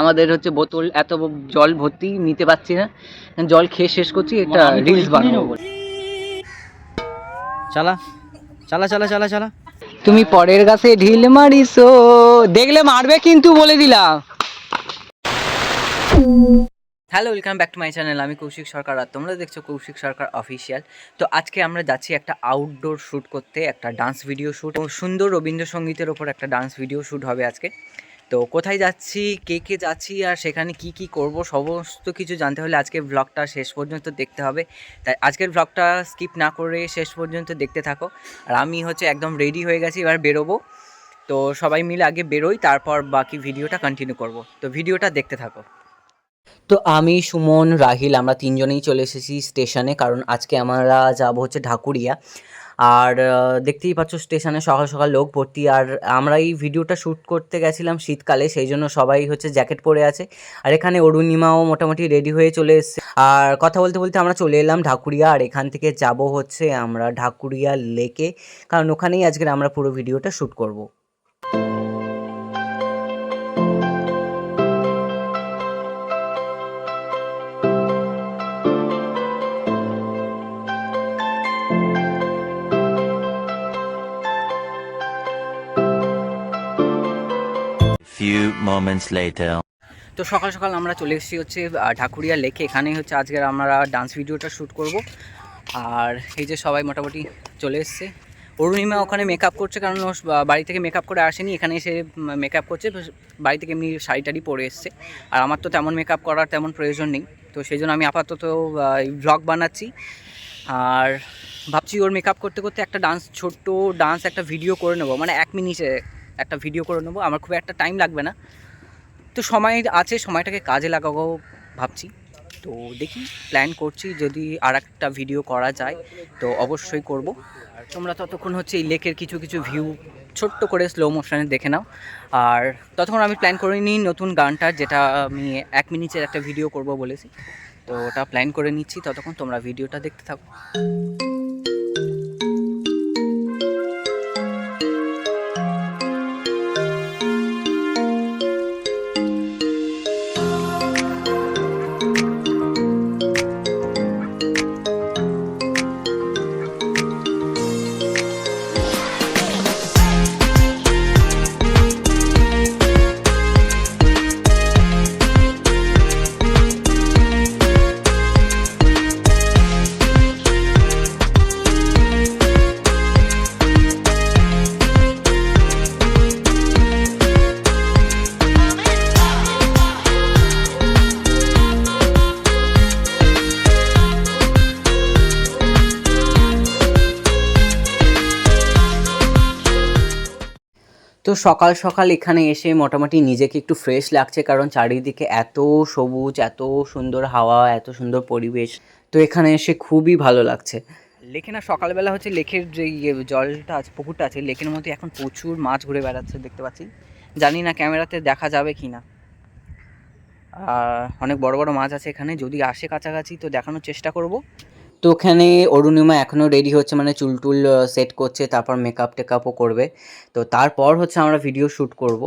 আমাদের হচ্ছে বোতল এত জল ভর্তি নিতে পারছি না। জল খেয়ে শেষ করছি একটা রিলস বানাবো। চালা চালা চালা চালা চালা। তুমি পরের গাছে ঢিল মারিছো দেখলে মারবে কিন্তু বলে দিলাম। Hello welcome back to my channel আমি কৌশিক সরকার আর তোমরা দেখছ কৌশিক সরকার অফিসিয়াল তো আজকে আমরা যাচ্ছি একটা আউটডোর শ্যুট করতে একটা ডান্স ভিডিও শ্যুট সুন্দর রবীন্দ্রসঙ্গীতের ওপর একটা ডান্স ভিডিও শ্যুট হবে আজকে। তো কোথায় যাচ্ছি, কে কে যাচ্ছি আর সেখানে কি কি করব সমস্ত কিছু জানতে হলে আজকের ব্লগটা শেষ পর্যন্ত দেখতে হবে। তাই আজকের ব্লগটা স্কিপ না করে শেষ পর্যন্ত দেখতে থাকো। আর আমি হচ্ছে একদম রেডি হয়ে গেছি, এবার বেরোবো। তো সবাই মিলে আগে বেরোই, তারপর বাকি ভিডিওটা কন্টিনিউ করব। তো ভিডিওটা দেখতে থাকো। তো আমি, সুমন, রাহিল, আমরা তিনজনেই চলে এসেছি স্টেশনে, কারণ আজকে আমরা যাব হচ্ছে ঢাকুরিয়া। আর দেখতেই পাচ্ছ স্টেশনে সকাল সকাল লোক ভর্তি, আর আমরা এই ভিডিওটা শ্যুট করতে গেছিলাম শীতকালে, সেই জন্য সবাই হচ্ছে জ্যাকেট পরে আছে। আর এখানে অরুণিমাও মোটামুটি রেডি হয়ে চলে এসেছে। আর কথা বলতে বলতে আমরা চলে এলাম ঢাকুরিয়া, আর এখান থেকে যাব হচ্ছে আমরা ঢাকুরিয়া লেকে, কারণ ওখানেই আজকের আমরা পুরো ভিডিওটা শ্যুট করব। Few moments later. তো সকাল সকাল আমরা চলে এসেছি হচ্ছে ঢাকুরিয়া লেকে। এখানেই হচ্ছে আজকের আমরা ডান্স ভিডিওটা শ্যুট করব। আর এই যে সবাই মোটামুটি চলে এসছে। অরুণিমা ওখানে মেকআপ করছে, কারণ ও বাড়ি থেকে মেকআপ করে আসেনি। এখানে এসে মেকআপ করছে বাড়ি থেকে এমনি শাড়ি টাড়ি পরে এসছে। আর আমার তো তেমন মেকআপ করার তেমন প্রয়োজন নেই। তো সেই জন্য আমি আপাতত ব্লগ বানাচ্ছি। আর ভাবছি ওর মেকআপ করতে করতে একটা ডান্স ছোট্ট ডান্স একটা ভিডিও করে নেব। মানে এক মিনিটে একটা ভিডিও করে নেব। আমার খুব একটা টাইম লাগবে না। তো সময় আছে, সময়টাকে কাজে লাগাবো ভাবছি। তো দেখি প্ল্যান করছি যদি আর একটা ভিডিও করা যায়, তো অবশ্যই করব। তোমরা ততক্ষণ হচ্ছে এই লেকের কিছু কিছু ভিউ ছোট্ট করে স্লো মোশনে দেখে নাও। আর ততক্ষণ আমি প্ল্যান করে নিই নতুন গানটার যেটা আমি এক মিনিটের একটা ভিডিও করব বলেছি। তো ওটা প্ল্যান করে নিচ্ছি, ততক্ষণ তোমরা ভিডিওটা দেখতে থাকো। সকাল সকাল এখানে এসে মোটামুটি নিজেকে একটু ফ্রেশ লাগছে, কারণ চারিদিকে এত সবুজ, এত সুন্দর হাওয়া, এত সুন্দর পরিবেশ। তো এখানে এসে খুবই ভালো লাগছে। লেকে না, সকালবেলা হচ্ছে লেকের যে ইয়ে জলটা আছে, পুকুরটা আছে, লেকের মধ্যে এখন প্রচুর মাছ ঘুরে বেড়াচ্ছে, দেখতে পাচ্ছি। জানি না ক্যামেরাতে দেখা যাবে কি না। অনেক বড় বড় মাছ আছে এখানে, যদি আসে কাছাকাছি তো দেখানোর চেষ্টা করব। তো ওখানে অরুণিমা এখনও রেডি হচ্ছে মানে চুল টুল সেট করছে তারপর মেকআপ টেকআপও করবে। তো তারপর হচ্ছে আমরা ভিডিও শ্যুট করব।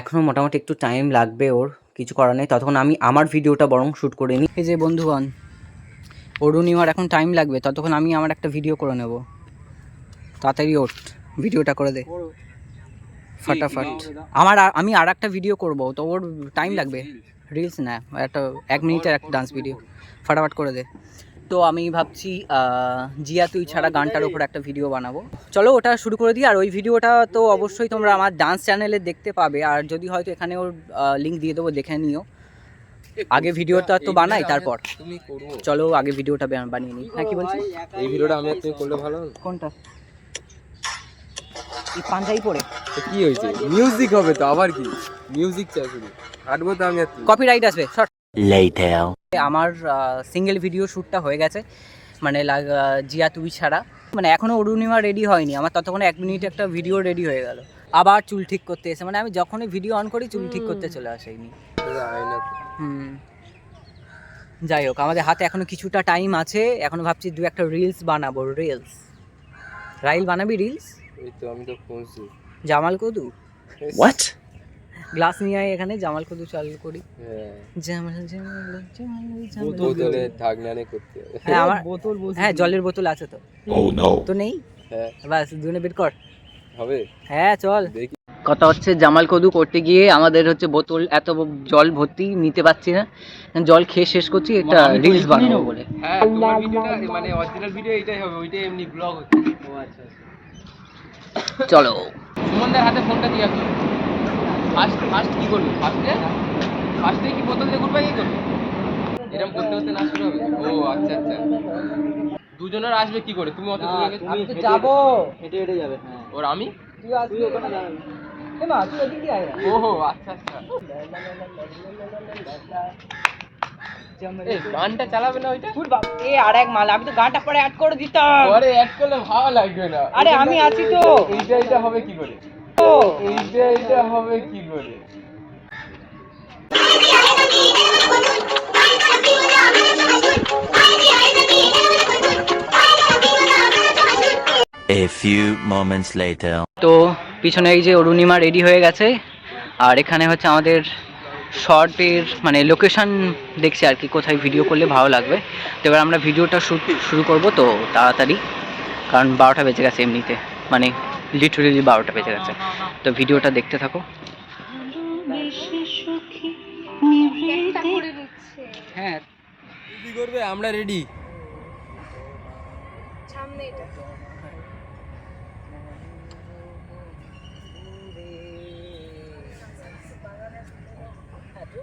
এখনও মোটামুটি একটু টাইম লাগবে ওর কিছু করার নেই। ততক্ষণ আমি আমার ভিডিওটা বরং শ্যুট করে নিই। এই যে বন্ধুগণ অরুণিমার এখন টাইম লাগবে ততক্ষণ আমি আমার একটা ভিডিও করে নেব। তাড়াতাড়ি ওঠ ভিডিওটা করে দে। ফাটাফাট। আমার আমি আর একটা ভিডিও করব তো ওর টাইম লাগবে। রিলস না একটা এক মিনিটের একটা ডান্স ভিডিও ফাটাফাট করে দে। তো আমি ভাবছি জিয়া তুই ছাড়া গানটার উপর একটা ভিডিও বানাবো। চলো ওটা শুরু করে দিই আর ওই ভিডিওটা তো অবশ্যই তোমরা আমার ডান্স চ্যানেলে দেখতে পাবে আর যদি হয়তো এখানে ওর লিঙ্ক দিয়ে দেবো দেখে নিও। আগে ভিডিওটা তো বানাই তারপর। চলো আগে ভিডিওটা বানিয়ে নিই। হ্যাঁ কি বলছি এই ভিডিওটা আমি তুমি করলে ভালো? কোনটা? এই পাঞ্জাবি পরে। কি হয়েছে? মিউজিক হবে তো আবার কি? মিউজিক চাই শুধু। হাঁটবো তো আমি কপিরাইট আসবে শর্ট Later. আমার সিঙ্গেল ভিডিও শ্যুটটা হয়ে গেছে। মানে লাগ- জিয়া তুই ছাড়া। মানে এখনও অরুণিমা রেডি হয়নি। আমার ততক্ষণে এক মিনিট একটা ভিডিও রেডি হয়ে গেল। আবার চুল ঠিক করতে এসে মানে আমি যখনই ভিডিও অন করি চুল ঠিক করতে চলে আসেনি হুম। যাই হোক আমাদের হাতে এখনও কিছুটা টাইম আছে। এখনও ভাবছি দু একটা রিলস বানাবো। রিলস রাইল বানাবি রিলস এই তো আমি তো জামাল কদু? What? গ্লাস নিয়ে আয় এখানে জামাল কদু চালু করি। হ্যাঁ। জামাল জামাল জামাল জামাল। বোতলে ঢাকনানে করতে। হ্যাঁ আমার বোতল হ্যাঁ জলের বোতল আছে তো। তো নেই? হ্যাঁ। বাস দুনে বের কর। হবে? হ্যাঁ চল। দেখি। কথা হচ্ছে জামাল কদু করতে গিয়ে আমাদের হচ্ছে বোতল এত জল ভর্তি নিতে পারছি না। জল খেয়ে শেষ করছি একটা রিলস বানাবো। বলে। হ্যাঁ তোমার ভিডিওটা মানে অরিজিনাল ভিডিও এটাই হবে ওইটাই এমনি ব্লগ হচ্ছে। ও আচ্ছা চলো। সুমনদার হাতে ফোনটা দিয়ে আসো। ফার্স্ট ফার্স্ট কি করবে? ফার্স্টে ফার্স্টে কি বোতল দিয়ে ঘুরবে? কি করবে? এরকম করতে করতে না শুরু হবে? ও আচ্ছা আচ্ছা। দুজনের আসবে কি করে? তুমি অত দূরে আমি তো যাব। হেঁটে হেঁটে যাবে হ্যাঁ। ওর আমি? তুই আসবি ওখানে যাবি। মা তুই ওদিক দিয়ে আয়। ওহো আচ্ছা আচ্ছা। এই গানটা চালাবে না ওইটা? তুই বাপ- এ আর এক মাল আমি তো গানটা পরে অ্যাড করে দিতাম। পরে অ্যাড করলে ভালো লাগবে না। আরে আমি আছি তো। এইটা এইটা হবে কি করে? এইটা এইটা হবে কি করে A few moments later. তো পিছনে এই যে অরুণিমা রেডি হয়ে গেছে আর এখানে হচ্ছে আমাদের শর্টের মানে লোকেশন দেখছি আর কি কোথায় ভিডিও করলে ভালো লাগবে তো এবার আমরা ভিডিওটা শুট শুরু করব তো তাড়াতাড়ি কারণ বারোটা বেজে গেছে এমনিতে মানে লিটারেলি বারোটা বেজে গেছে। তো ভিডিওটা দেখতে থাকো। হ্যাঁ। করবে আমরা রেডি।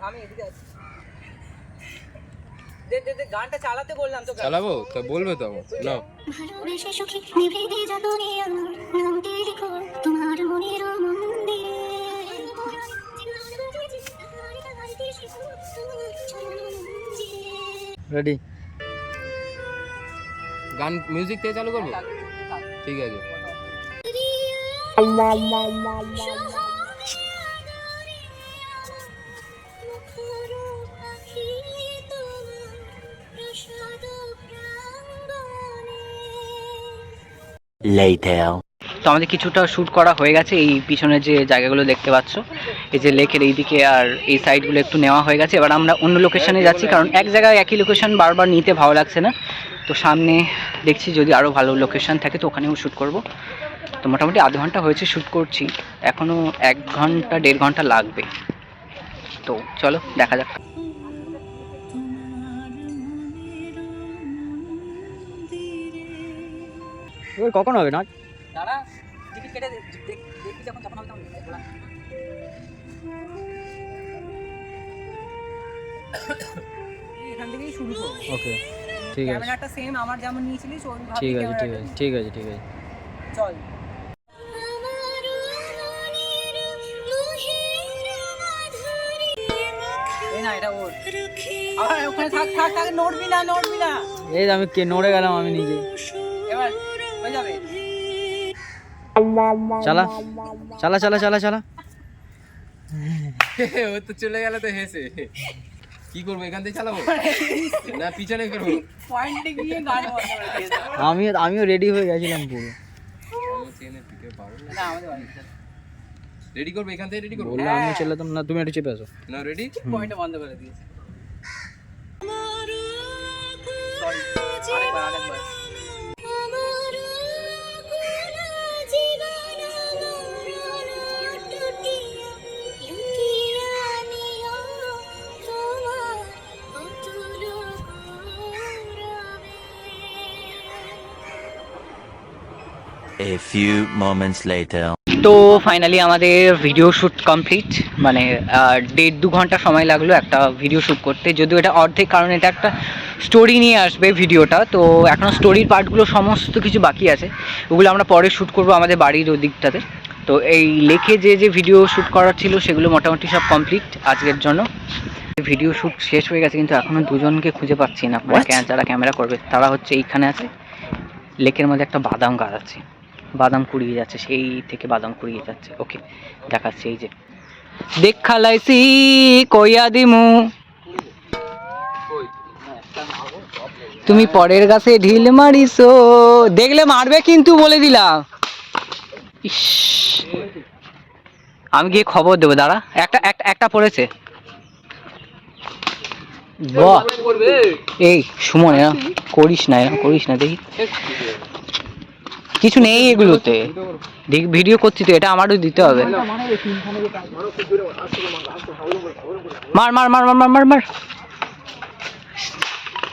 আমি এদিকে আছি। দে দে দে গানটা চালাতে বললাম তো চালাবো? তো বলবে তো আমার নাও। ভালোবেসে সুখী নিভৃতে যত আমার নামটি লিখো তোমার মনের মন্দিরে রেডি গান মিউজিক থেকে চালু করব? ঠিক আছে। তো আমাদের কিছুটা শ্যুট করা হয়ে গেছে এই পিছনে যে জায়গাগুলো দেখতে পাচ্ছ, এই যে লেকের এইদিকে আর এই সাইডগুলো একটু নেওয়া হয়ে গেছে। এবার আমরা অন্য লোকেশনে যাচ্ছি, কারণ এক জায়গায় একই লোকেশন বারবার নিতে ভালো লাগছে না। তো সামনে দেখছি যদি আরও ভালো লোকেশন থাকে তো ওখানেও শ্যুট করব। তো মোটামুটি আধ ঘণ্টা হয়েছে শ্যুট করছি। এখনও এক ঘণ্টা, দেড় ঘণ্টা লাগবে। তো চলো, দেখা যাক। ওই কখন হবে না দাঁড়া টিকিট কেটে যখন হবে এখান থেকেই শুরু করব। ওকে ঠিক আছে। ক্যামেরাটা সেম আমার যেমন নিয়েছিলিস ওইভাবে ঠিক আছে ঠিক আছে ঠিক আছে ঠিক আছে। চল। এটা ওখানে থাক থাক থাক নড়বি না নড়বি না। এই আমি কে নড়ে গেলাম আমি নিজে। হয়ে যাবে। চালা চালা চালা চালা চালা। ও তো চলে গেল তো হেসে। কি করব এখান থেকে চালাবো? না পিছনে করব পয়েন্টে গিয়ে গান আমি আমিও রেডি হয়ে গেছিলাম পুরো। রেডি করব এখান থেকে রেডি করব। বললে আমি চলাতাম না তুমি একটু চেপে আসো। না রেডি পয়েন্টে বন্ধ করে দিয়েছে। A few moments later. তো ফাইনালি আমাদের ভিডিও শ্যুট কমপ্লিট মানে দেড় দু ঘণ্টা সময় লাগল একটা ভিডিও শ্যুট করতে। যদিও এটা অর্ধেক কারণ এটা একটা স্টোরি নিয়ে আসবে ভিডিওটা তো এখনও স্টোরির পার্টগুলো সমস্ত কিছু বাকি আছে। ওগুলো আমরা পরে শ্যুট করব আমাদের বাড়ির ওই দিকটাতে তো এই লেখে যে যে ভিডিও শ্যুট করার ছিল সেগুলো মোটামুটি সব কমপ্লিট আজকের জন্য। ভিডিও শ্যুট শেষ হয়ে গেছে কিন্তু এখনও দুজনকে খুঁজে পাচ্ছি না। মানে যারা ক্যামেরা করবে তারা হচ্ছে এইখানে আছে। লেকের মধ্যে একটা বাদাম গাছ আছে। বাদাম কুড়িয়ে যাচ্ছে সেই থেকে বাদাম কুড়িয়ে যাচ্ছে। ওকে দেখাচ্ছে এই যে। দেখা লাইছি কইয়া দিমু। তুমি পরের গাছে ঢিল মারিছো। দেখলে মারবে কিন্তু বলে দিলাম। ইস। আমি গিয়ে খবর দেবো দাঁড়া। একটা একটা একটা পড়েছে। এই সুমন এরম করিস না এরম করিস না দেখি। কিছু নেই এগুলোতে। ভিডিও করছি তো এটা আমারও দিতে হবে। মার মার মার মার মার মার মার।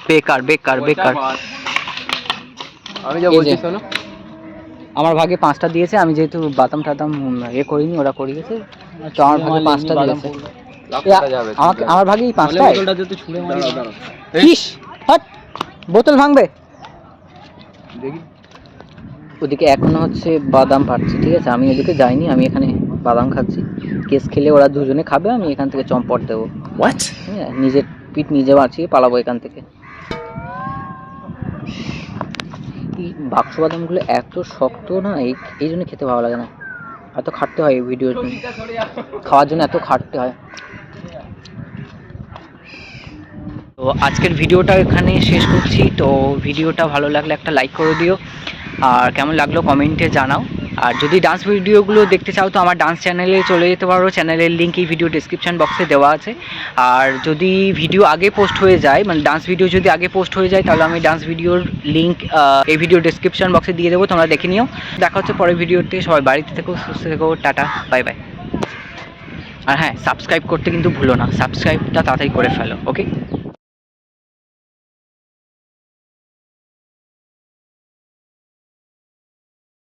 বেকার বেকার বেকার। আমি যা বলছি শোনো। আমার ভাগে পাঁচটা দিয়েছে আমি যেহেতু বাতাম টাতাম এ করিনি ওরা করিয়েছে তো আমার ভাগে পাঁচটা দিয়েছে। আমাকে আমার ভাগেই পাঁচটা? ইস হট। বোতল ভাঙবে। দেখি। ওদিকে এখনও হচ্ছে বাদাম পাচ্ছি ঠিক আছে? আমি ওদিকে যাইনি আমি এখানে বাদাম খাচ্ছি। কেস খেলে ওরা দুজনে খাবে আমি এখান থেকে চম্পট দেবো। What? হ্যাঁ নিজের পিঠ নিজে বাঁচিয়ে পালাবো এখান থেকে। এই বাক্স বাদামগুলো এত শক্ত না এই এই জন্য খেতে ভালো লাগে না। এত খাটতে হয় এই ভিডিওর জন্য খাওয়ার জন্য এত খাটতে হয়। তো আজকের ভিডিওটা এখানে শেষ করছি। তো ভিডিওটা ভালো লাগলে একটা লাইক করে দিও। আর কেমন লাগল কমেন্টে জানাও। আর যদি ডান্স ভিডিওগুলো দেখতে চাও তো আমার ডান্স চ্যানেলে চলে যেতে পারো। চ্যানেলের লিঙ্ক এই ভিডিও ডিসক্রিপশন বক্সে দেওয়া আছে। আর যদি ভিডিও আগে পোস্ট হয়ে যায় মানে ডান্স ভিডিও যদি আগে পোস্ট হয়ে যায়, তাহলে আমি ডান্স ভিডিওর লিঙ্ক এই ভিডিও ডিসক্রিপশন বক্সে দিয়ে দেবো। তোমরা দেখে নিও। দেখা হচ্ছে পরের ভিডিওতে সবাই বাড়িতে থেকো, সুস্থ থেকো। টাটা। বাই বাই আর হ্যাঁ সাবস্ক্রাইব করতে কিন্তু ভুলো না। সাবস্ক্রাইবটা তাড়াতাড়ি করে ফেলো ওকে